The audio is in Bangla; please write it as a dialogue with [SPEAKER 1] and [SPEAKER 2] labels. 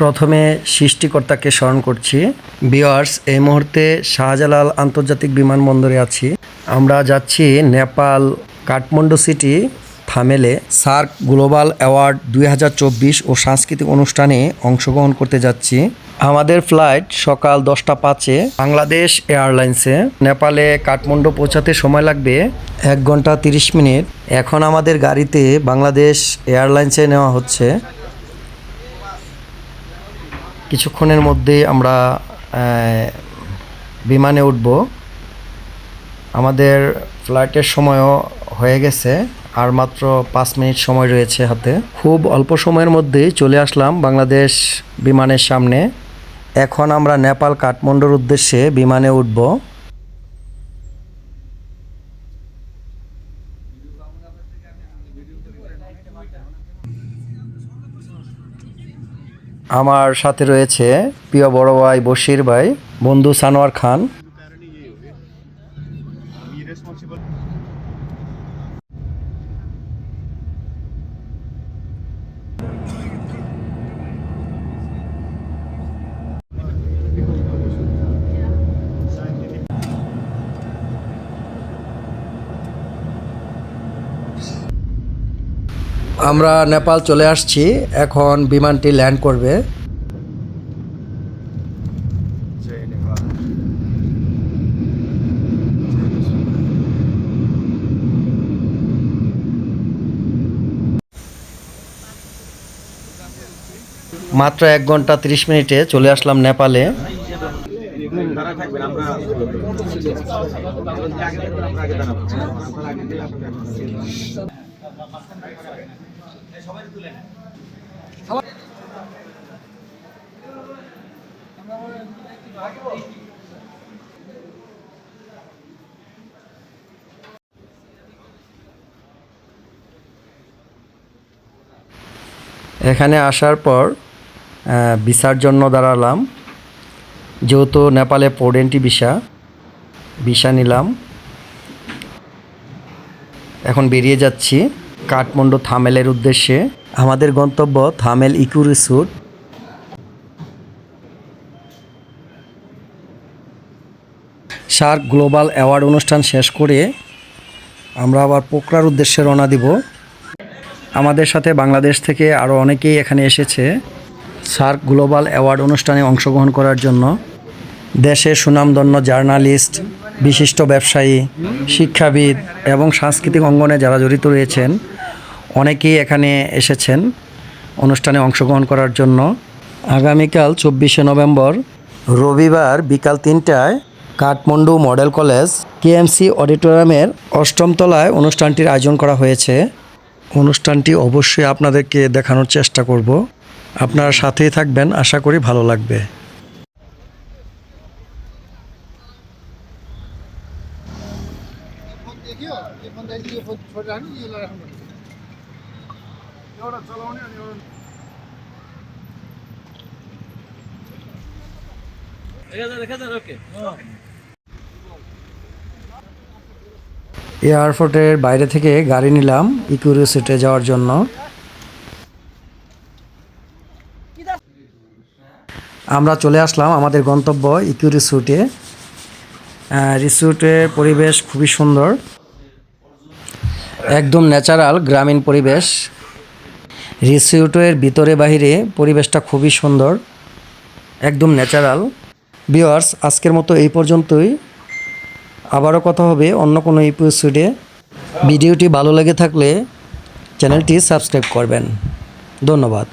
[SPEAKER 1] প্রথমে সৃষ্টিকর্তাকে স্মরণ করছি। বিয়ার্স এই মুহূর্তে শাহজালাল আন্তর্জাতিক বিমানবন্দরে আছি। আমরা যাচ্ছি নেপাল কাঠমান্ডু সিটি থামেলে সার্ক গ্লোবাল অ্যাওয়ার্ড দুই হাজার চব্বিশ ও সাংস্কৃতিক অনুষ্ঠানে অংশগ্রহণ করতে যাচ্ছি। আমাদের ফ্লাইট সকাল দশটা পাঁচে বাংলাদেশ এয়ারলাইন্সে। নেপালে কাঠমান্ডু পৌঁছাতে সময় লাগবে এক ঘণ্টা তিরিশ মিনিট। এখন আমাদের গাড়িতে বাংলাদেশ এয়ারলাইন্সে নেওয়া হচ্ছে। কিছুক্ষণের মধ্যেই আমরা বিমানে উঠব। আমাদের ফ্লাইটের সময়ও হয়ে গেছে, আর মাত্র পাঁচ মিনিট সময় রয়েছে হাতে। খুব অল্প সময়ের মধ্যেই চলে আসলাম বাংলাদেশ বিমানের সামনে। এখন আমরা নেপাল কাঠমান্ডুর উদ্দেশ্যে বিমানে উঠব। আমার সাথে রয়েছে প্রিয় বড় ভাই বশির ভাই বন্ধু সানোয়ার খান। আমরা নেপাল চলে আসছি। এখন বিমানটি ল্যান্ড করবে। মাত্র এক ঘণ্টা তিরিশ মিনিটে চলে আসলাম নেপালে।
[SPEAKER 2] আমরা
[SPEAKER 1] এখানে আসার পর ভিসার জন্য দাঁড়ালাম। যেহেতু নেপালে পোডেন্টি ভিসা ভিসা নিলাম। এখন বেরিয়ে যাচ্ছি। কাঠমান্ডু থামেলের উদ্দেশ্যে। আমাদের গন্তব্য Thamel eco resort. SAARC global award অনুষ্ঠান শেষ করে আমরা আবার পোকরার উদ্দেশ্যে রওনা দিব। আমাদের সাথে বাংলাদেশ থেকে আরও অনেকেই এখানে এসেছে সার্ক গ্লোবাল অ্যাওয়ার্ড অনুষ্ঠানে অংশগ্রহণ করার জন্য। দেশের সুনামধন্য জার্নালিস্ট, বিশিষ্ট ব্যবসায়ী, শিক্ষাবিদ এবং সাংস্কৃতিক অঙ্গনে যারা জড়িত রয়েছেন অনেকেই এখানে এসেছেন অনুষ্ঠানে অংশগ্রহণ করার জন্য। আগামীকাল চব্বিশে নভেম্বর রবিবার বিকাল তিনটায় কাঠমান্ডু মডেল কলেজ কেএমসি অডিটোরিয়ামের অষ্টম তলায় অনুষ্ঠানটির আয়োজন করা হয়েছে। অনুষ্ঠানটি অবশ্যই আপনাদেরকে দেখানোর চেষ্টা করব। আপনারা সাথেই থাকবেন, আশা করি ভালো লাগবে। এয়ারপোর্টের বাইরে থেকে গাড়ি নিলাম ইকুরিসিটে যাওয়ার জন্য। আমরা চলে আসলাম আমাদের গন্তব্য ইকু রিসোর্টে রিসোর্টের পরিবেশ খুবই সুন্দর। একদম ন্যাচারাল গ্রামীণ পরিবেশ। রিসোর্টের ভিতরে বাহিরে পরিবেশটা খুবই সুন্দর, একদম ন্যাচারাল। বিওয়ার্স আজকের মতো এই পর্যন্তই। আবারও কথা হবে অন্য কোনো এপিসোডে ভিডিওটি ভালো লেগে থাকলে চ্যানেলটি সাবস্ক্রাইব করবেন। ধন্যবাদ।